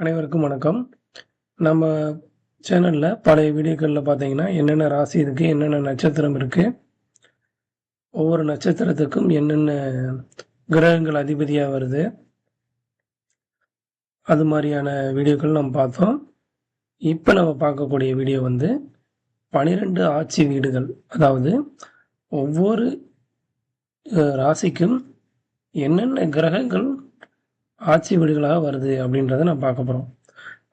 அனைவருக்கும் வணக்கம். நம்ம சேனலில் பழைய வீடியோக்களில் பார்த்தீங்கன்னா என்னென்ன ராசி இருக்குது என்னென்ன நட்சத்திரம் இருக்குது ஒவ்வொரு நட்சத்திரத்துக்கும் என்னென்ன கிரகங்கள் அதிபதியாக வருது அது மாதிரியான வீடியோக்கள் நம்ம பார்த்தோம். இப்போ நம்ம பார்க்கக்கூடிய வீடியோ வந்து பனிரெண்டு ஆட்சி வீடுகள். அதாவது ஒவ்வொரு ராசிக்கும் என்னென்ன கிரகங்கள் ஆட்சி வீடுகளாக வருது அப்படின்றத நான் பார்க்க போகிறோம்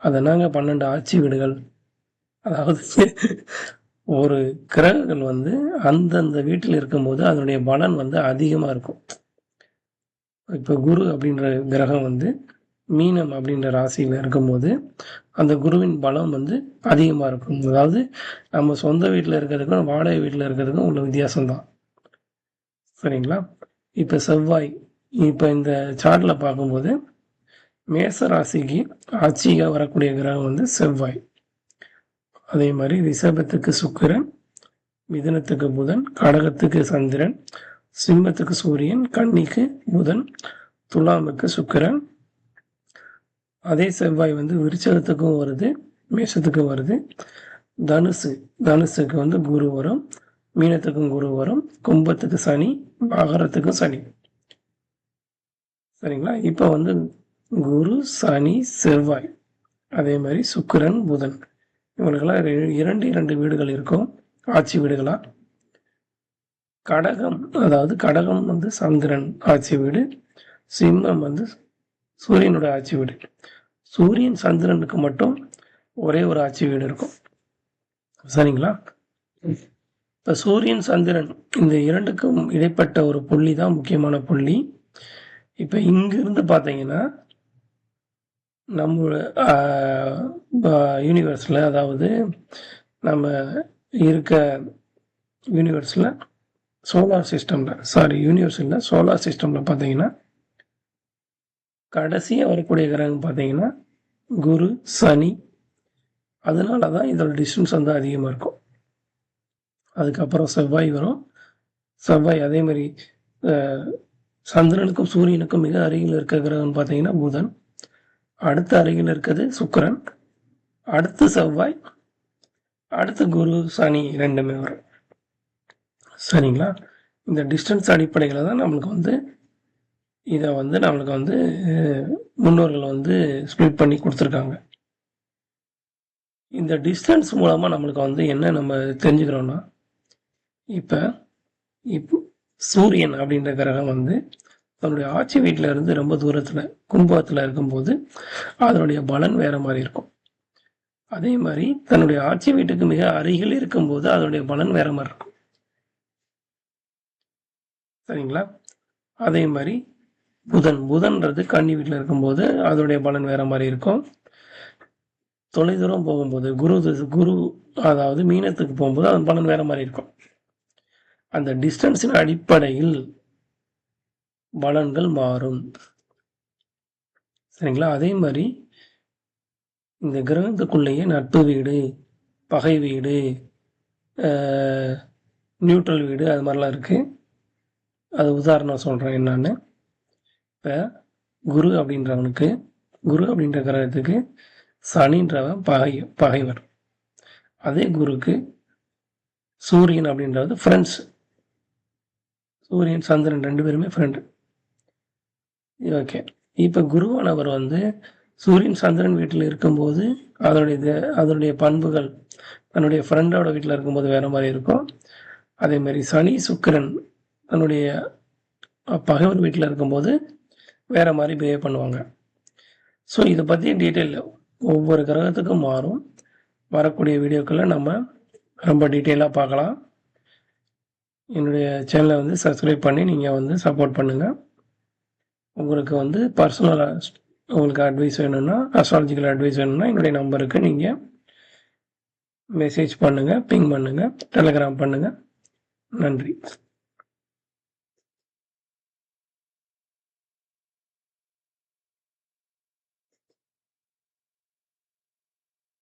அது என்னங்க? பன்னெண்டு ஆட்சி வீடுகள். அதாவது ஒரு கிரகங்கள் வந்து அந்தந்த வீட்டில் இருக்கும்போது அதனுடைய பலன் வந்து அதிகமாக இருக்கும். இப்போ குரு அப்படின்ற கிரகம் வந்து மீனம் அப்படின்ற ராசியில் இருக்கும்போது அந்த குருவின் பலம் வந்து அதிகமாக இருக்கும். அதாவது நம்ம சொந்த வீட்டில் இருக்கிறதுக்கும் வாடகை வீட்டில் இருக்கிறதுக்கும் உள்ள வித்தியாசம்தான். சரிங்களா? இப்போ செவ்வாய் இப்போ இந்த சார்ட்டில் பார்க்கும்போது மேச ராசிக்கு ஆட்சியாக வரக்கூடிய கிரகம் வந்து செவ்வாய். அதே மாதிரி ரிஷபத்துக்கு சுக்கிரன் மிதனத்துக்கு புதன் கடகத்துக்கு சந்திரன் சிம்மத்துக்கு சூரியன் கன்னிக்கு புதன் துலாமுக்கு சுக்கிரன். அதே செவ்வாய் வந்து விருச்சகத்துக்கும் வருது மேஷத்துக்கும் வருது. தனுசு தனுசுக்கு வந்து குரு வரும் மீனத்துக்கும் குரு வரும் கும்பத்துக்கு சனி மகரத்துக்கும் சனி. சரிங்களா? இப்போ வந்து குரு சனி செவ்வாய் அதே மாதிரி சுக்கிரன் புதன். இவங்களுக்கெல்லாம் இரண்டு இரண்டு வீடுகள் இருக்கும். ஆட்சி வீடுகளா? கடகம் அதாவது கடகம் வந்து சந்திரன் ஆட்சி வீடு சிம்மம் வந்து சூரியனோட ஆட்சி வீடு. சூரியன் சந்திரனுக்கு மட்டும் ஒரே ஒரு ஆட்சி வீடு இருக்கும். சரிங்களா? இப்போ சூரியன் சந்திரன் இந்த இரண்டுக்கும் இடைப்பட்ட ஒரு புள்ளி தான் முக்கியமான புள்ளி. இப்போ இங்கிருந்து பார்த்தீங்கன்னா நம்ம யூனிவர்ஸில் அதாவது நம்ம இருக்க யூனிவர்ஸில் சோலார் சிஸ்டமில் சாரி யூனிவர்ஸ் இல்லை சோலார் சிஸ்டமில் பார்த்தீங்கன்னா கடைசியாக வரக்கூடிய கிரகம் பார்த்தீங்கன்னா குரு சனி. அதனால தான் இதோட டிஸ்டன்ஸ் வந்து அதிகமாக இருக்கும். அதுக்கப்புறம் செவ்வாய் வரும். செவ்வாய் அதே மாதிரி சந்திரனுக்கும் சூரியனுக்கும் மிக அருகில் இருக்க கிரகம் பார்த்தீங்கன்னா புதன். அடுத்து அருகில் இருக்கிறது சுக்கரன். அடுத்து செவ்வாய். அடுத்து குரு சனி ரெண்டுமே வரும். சரிங்களா? இந்த டிஸ்டன்ஸ் அடிப்படையில் தான் நம்மளுக்கு வந்து இதை வந்து நம்மளுக்கு வந்து முன்னோர்கள் வந்து ஸ்ப்ளிட் பண்ணி கொடுத்துருக்காங்க. இந்த டிஸ்டன்ஸ் மூலமாக நம்மளுக்கு வந்து என்ன நம்ம தெரிஞ்சுக்கிறோன்னா இப்போ இப்போ சூரியன் அப்படின்ற கிரகம் வந்து தன்னுடைய ஆட்சி வீட்டில் இருந்து ரொம்ப தூரத்தில் கும்பத்தில் இருக்கும்போது அதனுடைய பலன் வேற மாதிரி இருக்கும். அதே மாதிரி தன்னுடைய ஆட்சி வீட்டுக்கு மிக அருகில் இருக்கும்போது அதனுடைய பலன் வேற மாதிரி இருக்கும். சரிங்களா? அதே மாதிரி புதன் புதன்றது கன்னி வீட்டில் இருக்கும்போது அதனுடைய பலன் வேற மாதிரி இருக்கும். தொலைதூரம் போகும்போது குரு குரு அதாவது மீனத்துக்கு போகும்போது அதன் பலன் வேற மாதிரி இருக்கும். அந்த டிஸ்டன்ஸின் அடிப்படையில் பலன்கள் மாறும். சரிங்களா? அதே மாதிரி இந்த கிரகத்துக்குள்ளேயே நட்பு வீடு பகை வீடு நியூட்ரல் வீடு அது மாதிரிலாம் இருக்குது அது உதாரணம் சொல்கிறேன் என்னன்னு. இப்போ குரு அப்படின்றவனுக்கு குரு அப்படின்ற கிரகத்துக்கு சனின்றவன் பகை பகைவர். அதே குருக்கு சூரியன் அப்படின்றது ஃப்ரெண்ட்ஸ் சூரியன் சந்திரன் ரெண்டு பேருமே ஃப்ரெண்டு ஓகே இப்போ குருவானவர் வந்து சூரியன் சந்திரன் வீட்டில் இருக்கும்போது அதனுடைய அதனுடைய பண்புகள் தன்னுடைய ஃப்ரெண்டோட வீட்டில் இருக்கும்போது வேற மாதிரி இருக்கும். அதே மாதிரி சனி சுக்கிரன் தன்னுடைய பகைவர் வீட்டில் இருக்கும்போது வேற மாதிரி பிஹேவ் பண்ணுவாங்க. ஸோ இதை பற்றி டீட்டெயில் ஒவ்வொரு கிரகத்துக்கும் மாறும். வரக்கூடிய வீடியோக்களை நம்ம ரொம்ப டீட்டெயிலாக பார்க்கலாம். என்னுடைய சேனலை வந்து சப்ஸ்கிரைப் பண்ணி நீங்கள் வந்து சப்போர்ட் பண்ணுங்கள் உங்களுக்கு வந்து பர்சனலாக உங்களுக்கு அட்வைஸ் வேணும்னா அஸ்ட்ராலஜிக்கல் அட்வைஸ் வேணும்னா என்னுடைய நம்பருக்கு நீங்கள் மெசேஜ் பண்ணுங்கள் பிங் பண்ணுங்கள் டெலகிராம் பண்ணுங்கள் நன்றி.